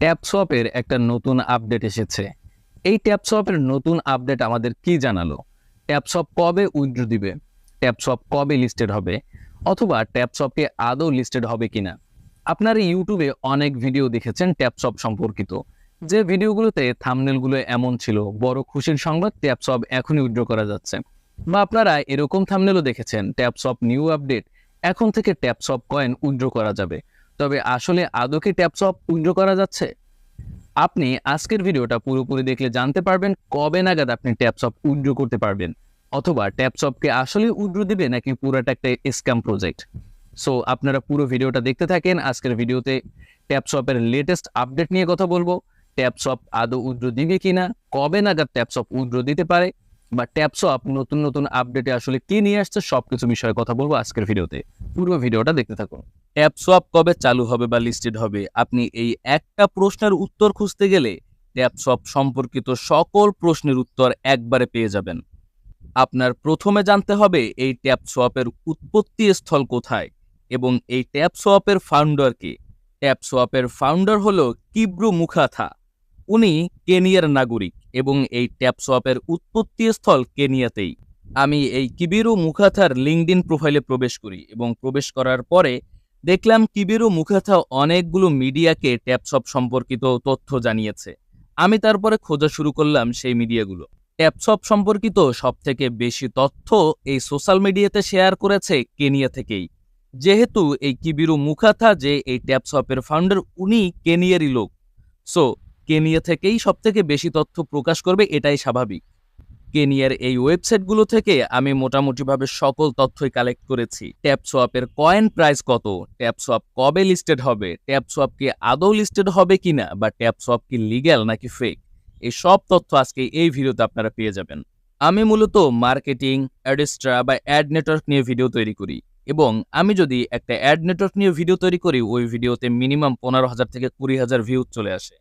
ট্যাপসপের একটা নতুন আপডেট এসেছে। এই ট্যাপসপের নতুন আপডেট আমাদের কি জানালো? ট্যাপসপ কবে উইথড্র দিবে? ট্যাপসপ কবে লিস্টেড হবে? অথবা ট্যাপসপকে আদৌ লিস্টেড হবে কিনা? আপনারা ইউটিউবে অনেক ভিডিও দেখেছেন ট্যাপসপ সম্পর্কিত। যে ভিডিওগুলোতে থামনেলগুলো এমন ছিল, বড় খুশির সংবাদ ট্যাপসপ এখনই উইথড্র করা যাচ্ছে। বা আপনারা এরকম থামনেলও দেখেছেন ট্যাপসপ নিউ আপডেট এখন থেকে ট্যাপসপ কয়েন উইথড্র করা যাবে। তবে আসলে আদৌ কি ট্যাপসপ উইথড্র করা যাচ্ছে? আপনি আজকের ভিডিওটা পুরোপুরি দেখলে জানতে পারবেন কবে নাগাদ আপনি ট্যাপসপ উইথড্র করতে পারবেন। অথবা ট্যাপসপকে আসলে উইথড্র দিবে নাকি পুরোটা একটা স্ক্যাম প্রজেক্ট সো আপনারা পুরো ভিডিওটা দেখতে থাকেন। আজকের ভিডিওতে ট্যাপসপের লেটেস্ট আপডেট নিয়ে কথা বলব। ট্যাপসপ আদৌ উইথড্র দিবে কিনা? কবে নাগাদ ট্যাপসপ উইথড্র দিতে পারে? বা ট্যাপসপ নতুন নতুন আপডেটে আসলে কি নিয়ে আসছে সবকিছু বিষয়ে কথা বলব আজকের ভিডিওতে। পুরো ভিডিওটা দেখতে থাকুন। অ্যাপ সোয়াপ কবে চালু হবে বা লিস্টেড হবে? আপনি এই একটা প্রশ্নের উত্তর খুঁজতে গেলে ট্যাপ সোয়াপ সম্পর্কিত সকল প্রশ্নের উত্তর একবারে পেয়ে যাবেন। আপনার প্রথমে জানতে হবে এই ট্যাপ সোয়াপের উৎপত্তি স্থল কোথায় এবং এই ট্যাপ সোয়াপের ফাউন্ডার কে। ট্যাপ সোয়াপের ফাউন্ডার হলো কিব্রু মুখাথা। উনি কেনিয়ার নাগরিক এবং এই ট্যাপ সোয়াপের উৎপত্তি স্থল কেনিয়াতেই। আমি এই কিবিরু মুখাথার লিঙ্কডিন প্রোফাইলে প্রবেশ করি এবং প্রবেশ করার পরে দেখলাম কিবিরু মুখাথা অনেকগুলো মিডিয়াকে ট্যাপসপ সম্পর্কিত তথ্য জানিয়েছে। আমি তারপরে খোঁজা শুরু করলাম সেই মিডিয়াগুলো। ট্যাপসপ সম্পর্কিত সবথেকে বেশি তথ্য এই সোশ্যাল মিডিয়াতে শেয়ার করেছে কেনিয়া থেকেই। যেহেতু এই কিবিরু মুখাথা যে এই ট্যাপসপের ফাউন্ডার, উনি কেনিয়ারই লোক। সো কেনিয়া থেকেই সবথেকে বেশি তথ্য প্রকাশ করবে, এটাই স্বাভাবিক। কেনিয়ার এই ওয়েবসাইটগুলো থেকে আমি মোটামুটিভাবে সকল তথ্যই কালেক্ট করেছি। ট্যাপসোয়াপের কয়েন প্রাইস কত? ট্যাপসোয়াপ কবে লিস্টেড হবে? ট্যাপসোয়াপ কি আদৌ লিস্টেড হবে কিনা? বা ট্যাপসোয়াপ কি লিগ্যাল নাকি ফেক এই সব তথ্য আজকে এই ভিডিওতে আপনারা পেয়ে যাবেন। আমি মূলত মার্কেটিং অ্যাডেস্ট্রা বা অ্যাড নেটওয়ার্ক নিয়ে ভিডিও তৈরি করি। এবং আমি যদি একটা অ্যাড নেটওয়ার্ক নিয়ে ভিডিও তৈরি করি, ওই ভিডিওতে মিনিমাম পনেরো হাজার থেকে কুড়ি হাজার ভিউ চলে আসে।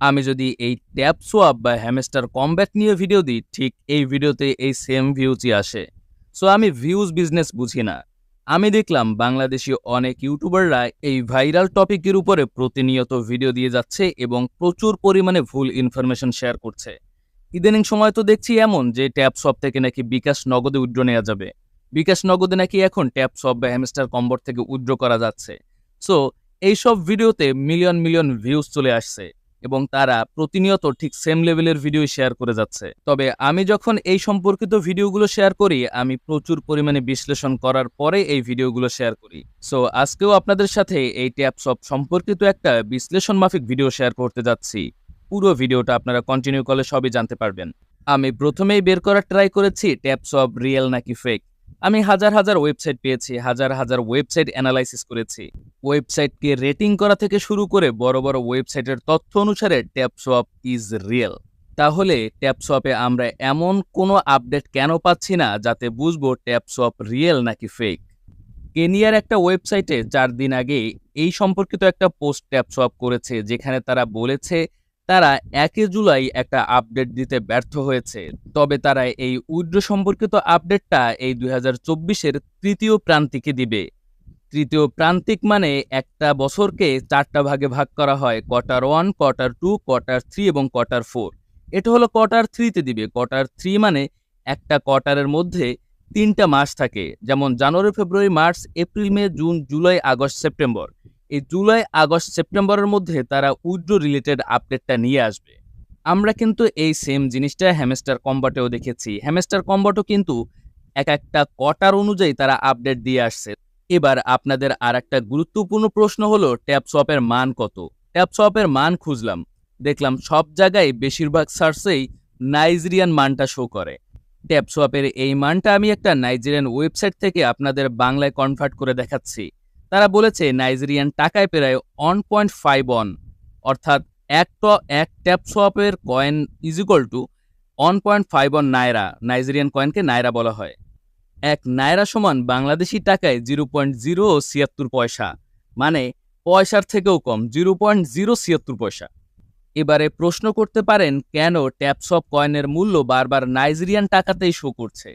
আমি যদি এই ট্যাপ সোয়াপ বা হ্যামেস্টার কমব্যাট নিয়ে ভিডিও দিই, ঠিক এই ভিডিওতে এই সেম ভিউজই আসে। সো আমি ভিউজ বিজনেস বুঝি না। আমি দেখলাম বাংলাদেশি অনেক ইউটিউবাররা এই ভাইরাল টপিকের উপরে প্রতিনিয়ত ভিডিও দিয়ে যাচ্ছে এবং প্রচুর পরিমাণে ভুল ইনফরমেশন শেয়ার করছে। ইদানিং সময় তো দেখছি এমন যে ট্যাপ শপ থেকে নাকি বিকাশ নগদে উইড্রো নেওয়া যাবে। বিকাশ নগদে নাকি এখন ট্যাপ শপ বা হ্যামস্টার কম্বট থেকে উইড্রো করা যাচ্ছে। সো এইসব ভিডিওতে মিলিয়ন মিলিয়ন ভিউজ চলে আসছে। এবং তারা প্রতিনিয়ত ঠিক সেম লেভেলের ভিডিও শেয়ার করে যাচ্ছে। তবে আমি যখন এই সম্পর্কিত ভিডিওগুলো শেয়ার করি, আমি প্রচুর পরিমাণে বিশ্লেষণ করার পরে এই ভিডিওগুলো শেয়ার করি। সো আজকেও আপনাদের সাথে এই ট্যাপসপ সম্পর্কিত একটা বিশ্লেষণ মাফিক ভিডিও শেয়ার করতে যাচ্ছি। পুরো ভিডিওটা আপনারা কন্টিনিউ করলে সবই জানতে পারবেন। আমি প্রথমেই বের করার ট্রাই করেছি ট্যাপসপ রিয়েল নাকি ফেক আমি হাজার হাজার ওয়েবসাইট পেয়েছি, হাজার হাজার ওয়েবসাইট অ্যানালাইসিস করেছি। ওয়েবসাইটকে রেটিং করা থেকে শুরু করে বড় বড় ওয়েবসাইটের তথ্য অনুসারে ট্যাপসোয়াপ ইজ রিয়েল তাহলে ট্যাপসোয়াপে আমরা এমন কোনো আপডেট কেন পাচ্ছি না যাতে বুঝব ট্যাপসোয়াপ রিয়েল নাকি ফেক কেনিয়ার একটা ওয়েবসাইটে চার দিন আগে এই সম্পর্কিত একটা পোস্ট ট্যাপসোয়াপ করেছে, যেখানে তারা বলেছে তারা একে জুলাই একটা আপডেট দিতে ব্যর্থ হয়েছে। তবে তারা এই উইড্র সম্পর্কিত আপডেটটা এই দুই হাজার চব্বিশের তৃতীয় প্রান্তিকে দিবে। তৃতীয় প্রান্তিক মানে একটা বছরকে চারটা ভাগে ভাগ করা হয়, quarter one, quarter two, quarter three এবং কোয়ার্টার ফোর। এটা হলো কোয়ার্টার থ্রিতে দিবে। কোয়ার্টার থ্রি মানে একটা কোয়ার্টারের মধ্যে তিনটা মাস থাকে, যেমন January, February, March, April, May, June, July, August, September. এই জুলাই, আগস্ট, সেপ্টেম্বরের মধ্যে তারা উইড্রো রিলেটেড আপডেটটা নিয়ে আসবে। আমরা কিন্তু এই সেম জিনিসটা হ্যামেস্টার কম্বাটেও দেখেছি। হ্যামেস্টার কম্বাটও কিন্তু এক একটা কটার অনুযায়ী তারা আপডেট দিয়ে আসছে। এবার আপনাদের আর একটা গুরুত্বপূর্ণ প্রশ্ন হলো, ট্যাপ সোয়াপের মান কত? ট্যাপ সোয়াপের মান খুঁজলাম। দেখলাম সব জায়গায় বেশিরভাগ সার্চেই নাইজেরিয়ান মানটা শো করে। ট্যাপ সোয়াপের এই মানটা আমি একটা নাইজেরিয়ান ওয়েবসাইট থেকে আপনাদের বাংলায় কনভার্ট করে দেখাচ্ছি। তারা বলেছে নাইজেরিয়ান টাকায় প্রায় ওয়ান পয়েন্ট ফাইভ ওয়ান অর্থাৎ এক ট এক tap সোয়াপের coin is equal to one point five one naira Nigerian কয়েনকে নায়রা বলা হয়। এক নায়রা সমান বাংলাদেশি টাকায় জিরো পয়েন্ট জিরো ছিয়াত্তর পয়সা মানে পয়সার থেকেও কম জিরো পয়েন্ট জিরো ছিয়াত্তর পয়সা। এবারে প্রশ্ন করতে পারেন, কেন ট্যাপসপ কয়েনের মূল্য বারবার নাইজেরিয়ান টাকাতেই শো করছে?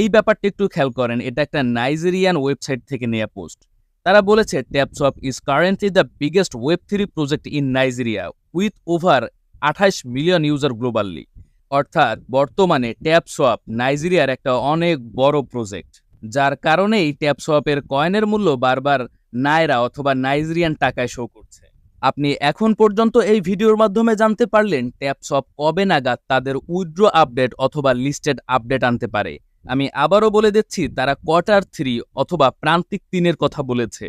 এই ব্যাপারটা একটু খেয়াল করেন, এটা একটা নাইজেরিয়ান ওয়েবসাইট থেকে নেওয়া পোস্ট তারা বলেছে TapSwap is currently the biggest web three project in Nigeria with over আঠাশ মিলিয়ন ইউজার গ্লোবালি অর্থাৎ বর্তমানে ট্যাপসপ নাইজেরিয়ার একটা অনেক বড় প্রজেক্ট যার কারণেই ট্যাপসপের কয়েনের মূল্য বারবার নাইরা অথবা নাইজেরিয়ান টাকায় শো করছে। আপনি এখন পর্যন্ত এই ভিডিওর মাধ্যমে জানতে পারলেন ট্যাপসপ কবে নাগাদ তাদের উইড্রো আপডেট অথবা লিস্টেড আপডেট আনতে পারে। আমি আবারও বলে দিচ্ছি, তারা কোয়ার্টার থ্রি অথবা প্রান্তিক তিনের কথা বলেছে।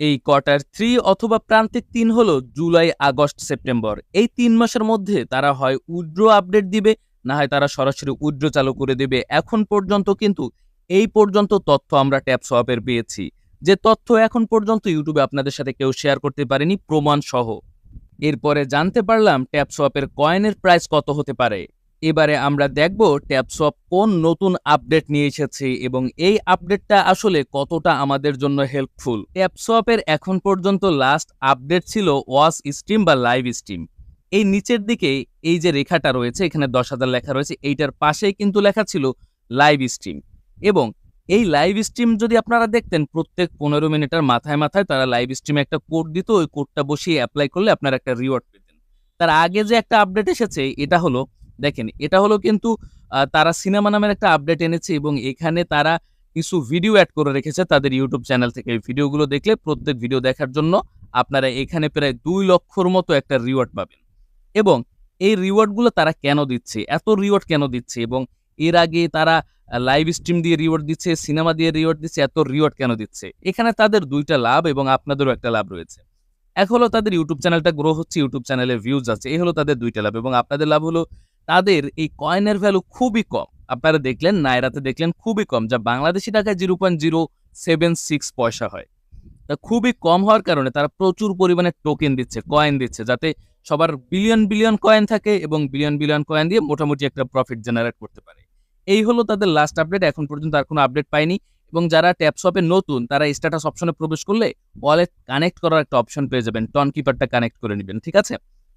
এই কোয়ার্টার থ্রি অথবা প্রান্তিক তিন হল জুলাই, আগস্ট, সেপ্টেম্বর। এই তিন মাসের মধ্যে তারা হয় উইড্রো আপডেট দিবে, না হয় তারা সরাসরি উইড্রো চালু করে দেবে। এখন পর্যন্ত কিন্তু এই পর্যন্ত তথ্য আমরা ট্যাপসপের পেয়েছি। যে তথ্য এখন পর্যন্ত ইউটিউবে আপনাদের সাথে কেউ শেয়ার করতে পারেনি, প্রমাণ সহ। এরপরে জানতে পারলাম ট্যাপসপের কয়েনের প্রাইস কত হতে পারে। এবারে আমরা দেখব ট্যাপসপ কোন নতুন আপডেট নিয়ে এসেছে এবং এই আপডেটটা আসলে কতটা আমাদের জন্য হেল্পফুল ট্যাপসপের এখন পর্যন্ত লাস্ট আপডেট ছিল ওয়াস স্ট্রিম বা লাইভ স্ট্রিম এই নিচের দিকে এই যে রেখাটা রয়েছে, এখানে দশ হাজার লেখা রয়েছে, এইটার পাশেই কিন্তু লেখা ছিল লাইভ স্ট্রিম এবং এই লাইভ স্ট্রিম যদি আপনারা দেখতেন, প্রত্যেক পনেরো মিনিটের মাথায় মাথায় তারা লাইভ স্ট্রিমে একটা কোড দিত, ওই কোডটা বসিয়ে অ্যাপ্লাই করলে আপনারা একটা রিওয়ার্ড পেতেন। তার আগে যে একটা আপডেট এসেছে, এটা হলো দেখেন, এটা হলো কিন্তু তারা সিনেমা নামের একটা আপডেট এনেছে এবং এখানে তারা কিছু ভিডিও অ্যাড করে রেখেছে তাদের ইউটিউব চ্যানেল থেকে। এই ভিডিওগুলো দেখলে প্রত্যেক ভিডিও দেখার জন্য আপনারা এখানে প্রায় দুই লক্ষর মতো একটা রিওয়ার্ড পাবেন। এবং এই রিওয়ার্ডগুলো তারা কেন দিচ্ছে? এত রিওয়ার্ড কেন দিচ্ছে? এবং এর আগে তারা লাইভ স্ট্রিম দিয়ে রিওয়ার্ড দিচ্ছে সিনেমা দিয়ে রিওয়ার্ড দিচ্ছে, এত রিওয়ার্ড কেন দিচ্ছে? এখানে তাদের দুইটা লাভ এবং আপনাদেরও একটা লাভ রয়েছে। এক হলো তাদের ইউটিউব চ্যানেলটা গ্রো হচ্ছে ইউটিউব চ্যানেলে ভিউজ আছে, এই হলো তাদের দুইটা লাভ এবং আপনাদের লাভ হলো তাদের এই কয়েনের ভ্যালু খুবই কম। আপনারা দেখলেন, নায়রাতে দেখলেন খুবই কম, যা বাংলাদেশি টাকায় zero point zero seven six paisa হয়। তা খুবই কম হওয়ার কারণে তারা প্রচুর পরিমাণে টোকেন দিচ্ছে কয়েন দিচ্ছে, যাতে সবার বিলিয়ন বিলিয়ন কয়েন থাকে এবং বিলিয়ন বিলিয়ন কয়েন দিয়ে মোটামুটি একটা প্রফিট জেনারেট করতে পারে। এই হলো তাদের লাস্ট আপডেট এখন পর্যন্ত আর কোনো আপডেট পাইনি। এবং যারা ট্যাপসপে নতুন, তারা স্ট্যাটাস অপশনে প্রবেশ করলে ওয়ালেট কানেক্ট করার একটা অপশন পেয়ে যাবেন টন কিপারটা কানেক্ট করে নেবেন, ঠিক আছে?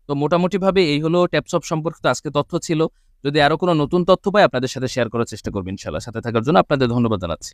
তো মোটামুটিভাবে এই হলো ট্যাপসপ সম্পর্কিত আজকে তথ্য ছিল। যদি আরও কোনো নতুন তথ্য পাই, আপনাদের সাথে শেয়ার করার চেষ্টা করবেন ইনশাল্লাহ সাথে থাকার জন্য আপনাদের ধন্যবাদ জানাচ্ছি।